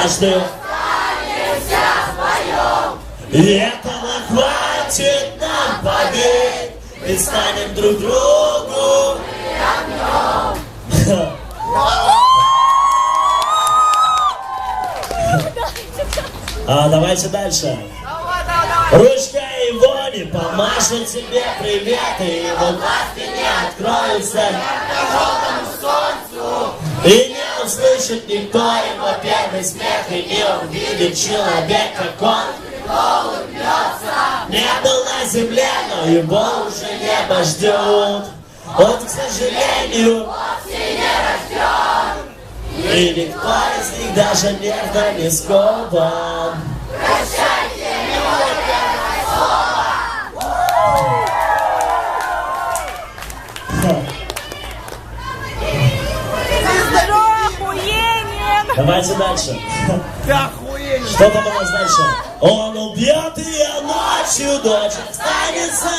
однажды И этого хватит нам поверь И станем друг другу. А давайте дальше. Ручка его не помашет тебе привет, и его глазки не откроются. И не услышит никто его первый смех, и не увидит человек, как он Не был на земле, но его уже небо ждет. Он, к сожалению, и никто из них даже нервно не скован Давайте дальше. Ты охуенен! Что там у нас дальше? Он убьет ее ночью, дочь останется.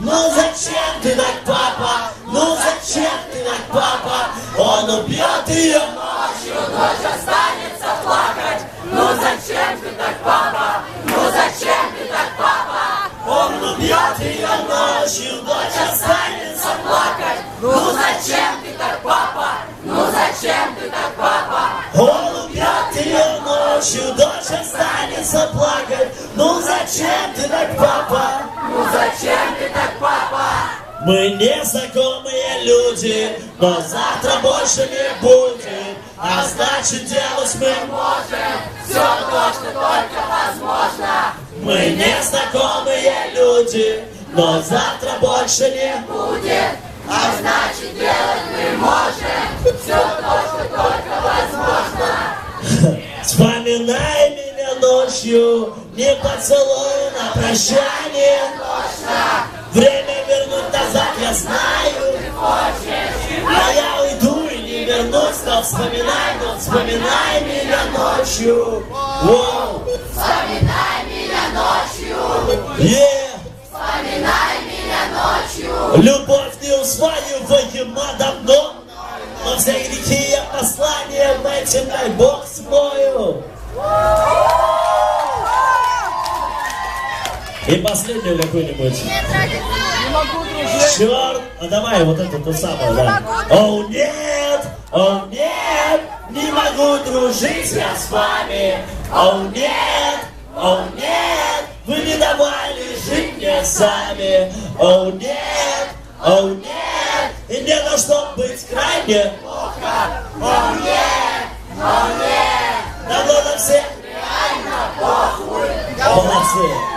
Ну зачем ты так, папа? Ну зачем ты так, папа? Он убьет ее ночью, дочь останется плакать. Ну зачем ты так, папа? Ну зачем ты так, папа? Он убьет ее ночью, дочь останется плакать. Ну зачем ты так, папа? Ну зачем ты так, ее ночью, дочь останется плакать. Ну зачем ты так, папа? Ну зачем ты так, папа? Мы незнакомые люди, но завтра больше не будет. А значит делать мы можем все то, что только возможно. Мы незнакомые люди, но завтра больше не будет. А значит делать мы можем все то, что только возможно. Вспоминай меня ночью, не поцелуй на прощание. Время вернуть назад я знаю. А я уйду и не вернусь, но вспоминай, но вспоминай меня ночью. Воу. Вспоминай меня ночью, Yeah. вспоминай меня ночью. Любовь этим дай Бог смою. И последнюю какую-нибудь. Черт, а давай вот эту ту самую, да. О нет, о нет, не могу дружить я с вами. О нет, о нет, вы не давали жить мне сами. О нет, о нет, и мне должно быть крайне плохо. О нет, о нет, давно на всех реально похуй. Молодцы.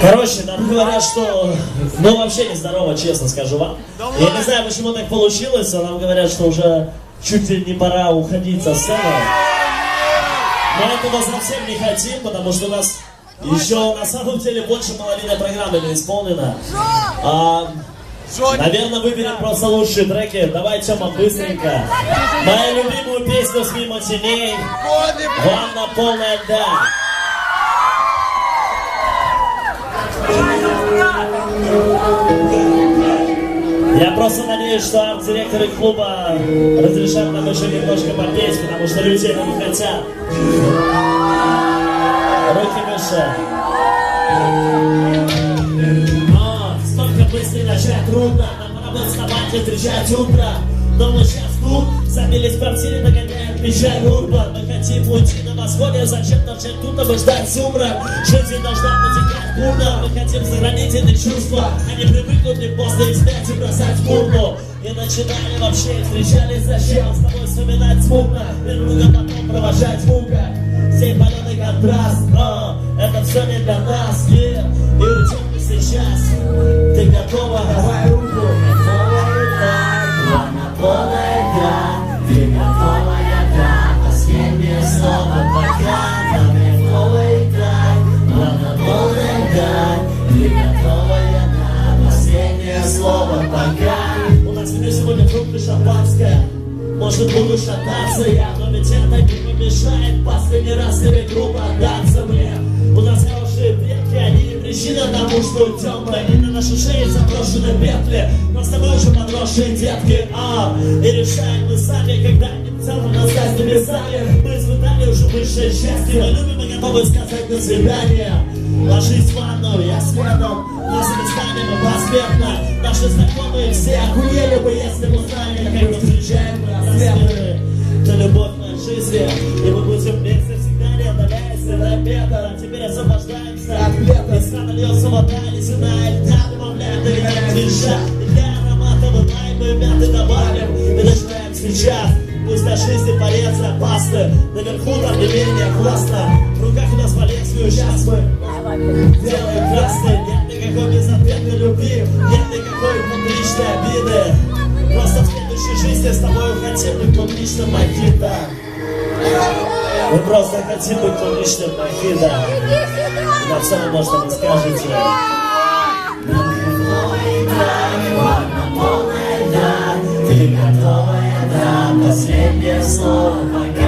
Короче, нам говорят, что ну вообще нездорово, честно скажу вам. Я не знаю, почему так получилось, но нам говорят, что уже чуть ли не пора уходить со сцены. Мы этого совсем не хотим, потому что у нас еще на самом деле больше половины программы не исполнена. А, наверное, выберем просто лучшие треки. Давай, Тёма, быстренько. Мою любимую песню с мимо теней. Ванна полная льда. Я просто надеюсь, что арт-директоры клуба разрешат нам еще немножко попеть, потому что люди этого хотят. Руки выше. О, столько мыслей начать трудно, нам пора бы вставать и встречать утро. Но мы сейчас тут, забились в квартире, догоняем печаль урбан. Мы хотим уйти на восходе, зачем торчать тут, чтобы ждать сумрак? Жизнь должна протекать бурно, мы хотим сохранить эти чувства, а не привыкнуть не после и бросать в урну. И начинали вообще, встречались зачем, с тобой вспоминать смутно, друг шампанское. Может, буду шататься я, но авторитета не помешает. Последний раз тебе грубо отдаться мне. У нас хорошие предки, они не причина тому, что темные И на нашей шее заброшены петли. Но с тобой уже подросшие детки а, И решаем мы сами, когда не целым нас с небесами Мы испытали уже высшее счастье. Мы любим и готовы сказать до свидания Ложись в ванну, я следом Нас станем проспектно Наши знакомые все охуели бы, если бы узнали Как мы встречаем рассветы Это любовь моей жизни. И мы будем вместе всегда не отдаляясь до обеда. Теперь освобождаемся от лета. Из крана льется вода, ледяная льда Добавляем до клиша И для аромата мы мяты добавим. И начинаем сейчас. Пусть на жизни порезы опасны Наверху там не менее классно. В руках у нас по лезвию сейчас мы Делаем красный Нет никакой безответной любви Нет никакой публичной обиды Просто в следующей жизни с тобой хотим быть публичным мохито Мы просто хотим быть публичным мохито На все равно, что вы скажете Ты готовая, да, последнее слово Пока